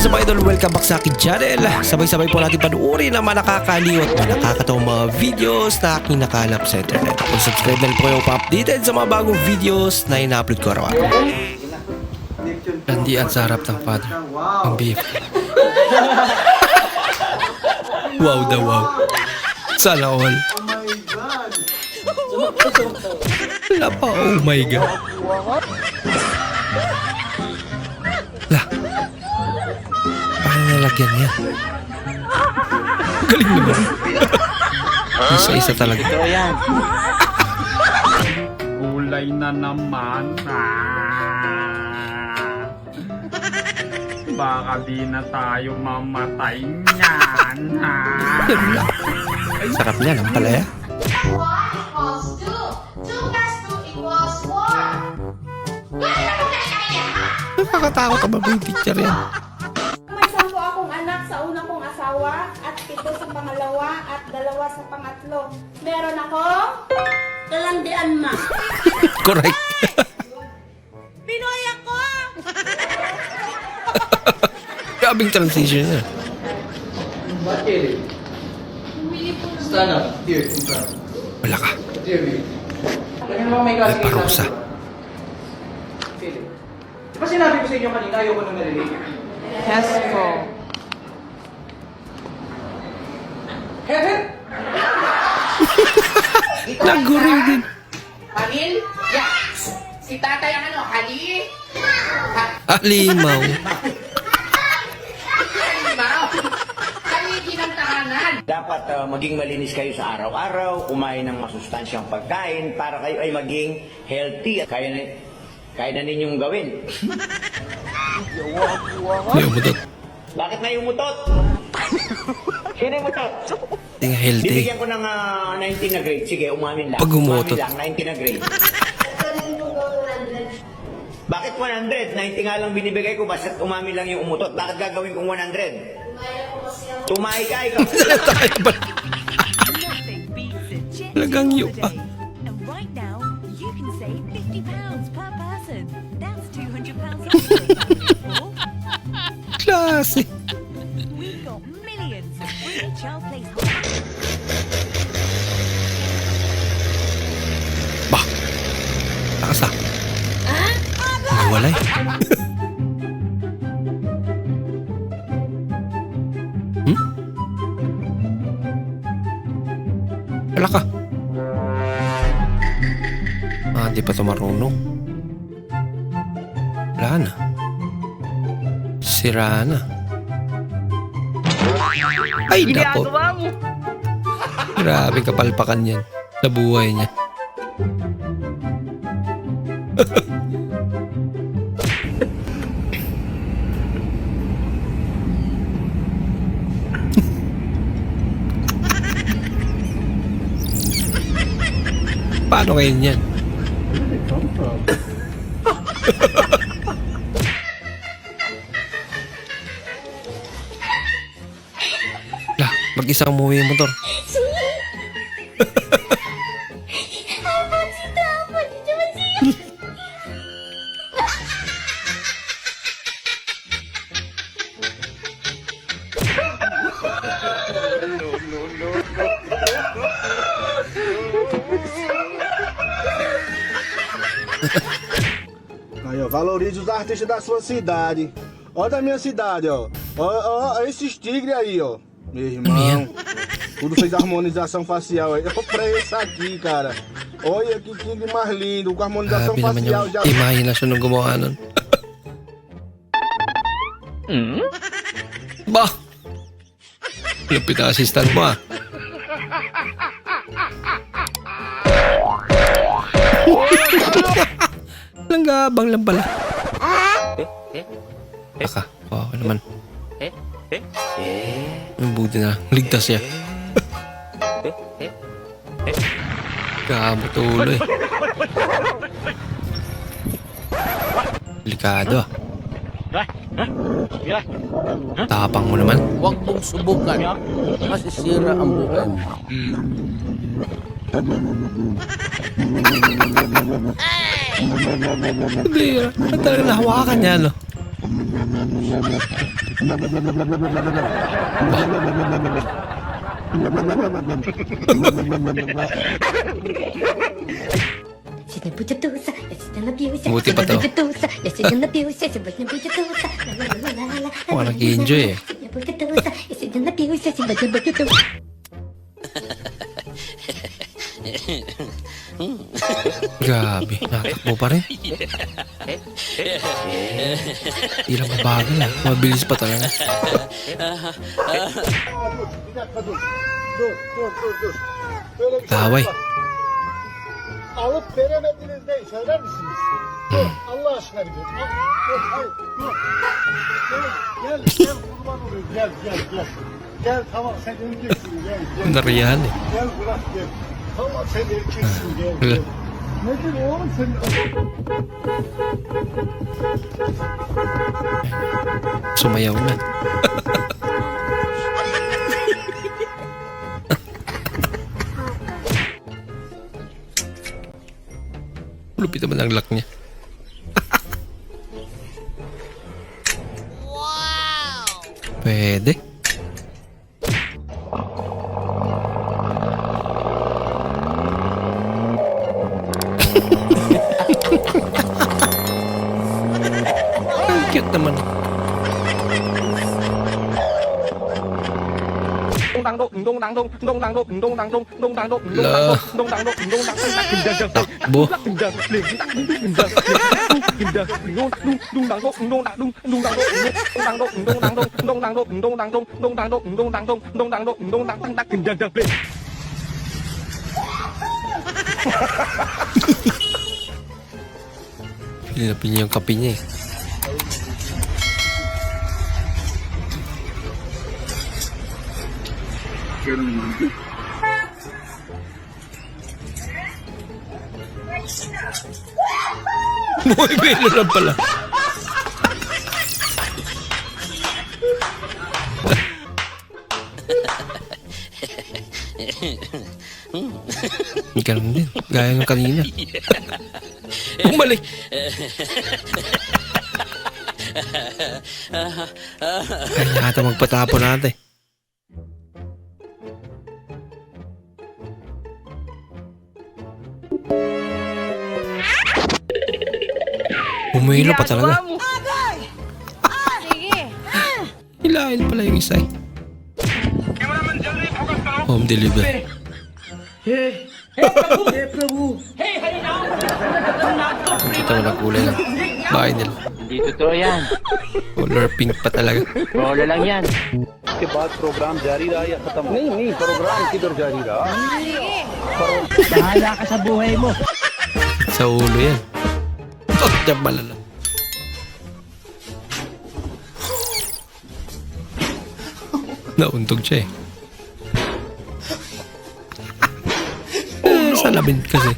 is up idol? Welcome back sa akin channel. Sabay-sabay po natin panuorin ang mga nakakaliw at mga nakakatawang mga videos na aking nakalap sa internet. Kung subscribe na po kayo pa-updated sa mga bagong videos na ina-upload ko araw-araw. Landian sa harap ng father. Ang beef. wow daw wow. Sana all. Wala pa. Oh my God. Paano nalagyan yan? Galing naman. Isa-isa talaga. Gulay na naman. Ah. Baka di na tayo mamatay niyan. Ah. Sarap niya ng palaya. 1 equals 2. 2 plus 2 equals 4. Wala na kung kaya ha? Nakakatakot ang mga teacher yan. Kong asawa at pito sa pangalawa at dalawa sa pangatlo. Meron akong kalandian ma. Correct. Pinoy ako! Grabing transition niya. Stand up. Here, in front. Wala ka. Me. Ano naman may May kasi parusa. Philip. Di ba sinabi ko sa inyo kanina, ayoko nung narinig? Yes po. Heaven! Naguriw din. Halil? Yeah. Si tatay ang ano? Halil? Alimaw. Halimaw? Haligi ng tahanan. Dapat ah, maging malinis kayo sa araw-araw, kumain ng masustansyang pagkain para kayo ay maging healthy. Kaya na, kaya na ninyong gawin. May umutot. Bakit may umutot? Sino yung umutot? Ting healthy. Bibigyan ko ng ah, 19 na grade. Sige, umamin lang. Pag umutot. Umamin lang, 19 na grade. Bakit 100? 90 nga lang binibigay ko, basta umamin lang yung umutot. Bakit gagawin kong 100? Tumahi ka, ikaw. Nothing beats a jet Talagang holiday. yun pa. And right now, you can save fifty pounds per person. That's two hundred pounds off for a family of four. Klase. Bah. Takas ah. Nawalay. hmm? Wala ka. Ah, di pa ito marunong. Wala na. Sira na. Ay, nako. Grabe kapalpakan yan sa buhay niya. Paano kayo yan? Lah, mag-isa kang umuwi yung motor. Aí, ó, valorize os artistas da sua cidade. Ó da minha cidade, ó. Ó, ó, ó esses tigres aí, ó. Meu irmão. Tudo fez harmonização facial aí. Ó, pra esse aqui, cara. Olha que tigre mais lindo, com harmonização Grabe naman facial yung já. imahinasyon ng gumawa nun. Ba? Lupit ang assistant mo ah. Langgabang lang pala. Aka, wow naman. Ang buti na, ligtas siya. Kamo tuloy. Delikado ah. Tapang mo naman. Huwag mong subukan. Masisira ang buhay mo. Hindi, ah. talaga nahawakan niya, no? Buti pa to. Oh, nag-enjoy eh. Grabe, natakbo pa rin. Di lang mabagal ah. Mabilis pa talaga. Kaway. Alıp veremediniz söyler misiniz? Dur, Allah aşkına bir dur. Al, dur, hayır, dur. Gel, gel, gel kurban olayım. Gel, gel, gel. Gel tamam sen öleceksin gel, gel. Nariyan eh. Gel bırak gel. Tamam sen erkeksin gel, gel. Nedir oğlum sen? Sumayaw na. Lupit naman ang lock niya. Pwede. Ang cute naman. La. Takbo. Pinapin niya yung niya eh. Muy pelo lang pala. Ganun din. Gaya ng kanina. Bumalik. Kaya ata magpatapon natin. Umihila pa talaga. Mo. Sige. Hilahin pala yung isa eh. Home delivery. Hey, Hey, Prabhu! Hey, Prabhu! Hey, Harinam! Ang kita kulay na. Bahay nila. Hindi totoo yan. Color pink pa talaga. Bola lang yan. Iske baad program jari raha ya khatam ho? Nahi, nahi. Program kidhar jari raha? Bahala ka sa buhay mo. sa ulo yan. Niya malala. Nauntog siya eh. eh sa labing kasi.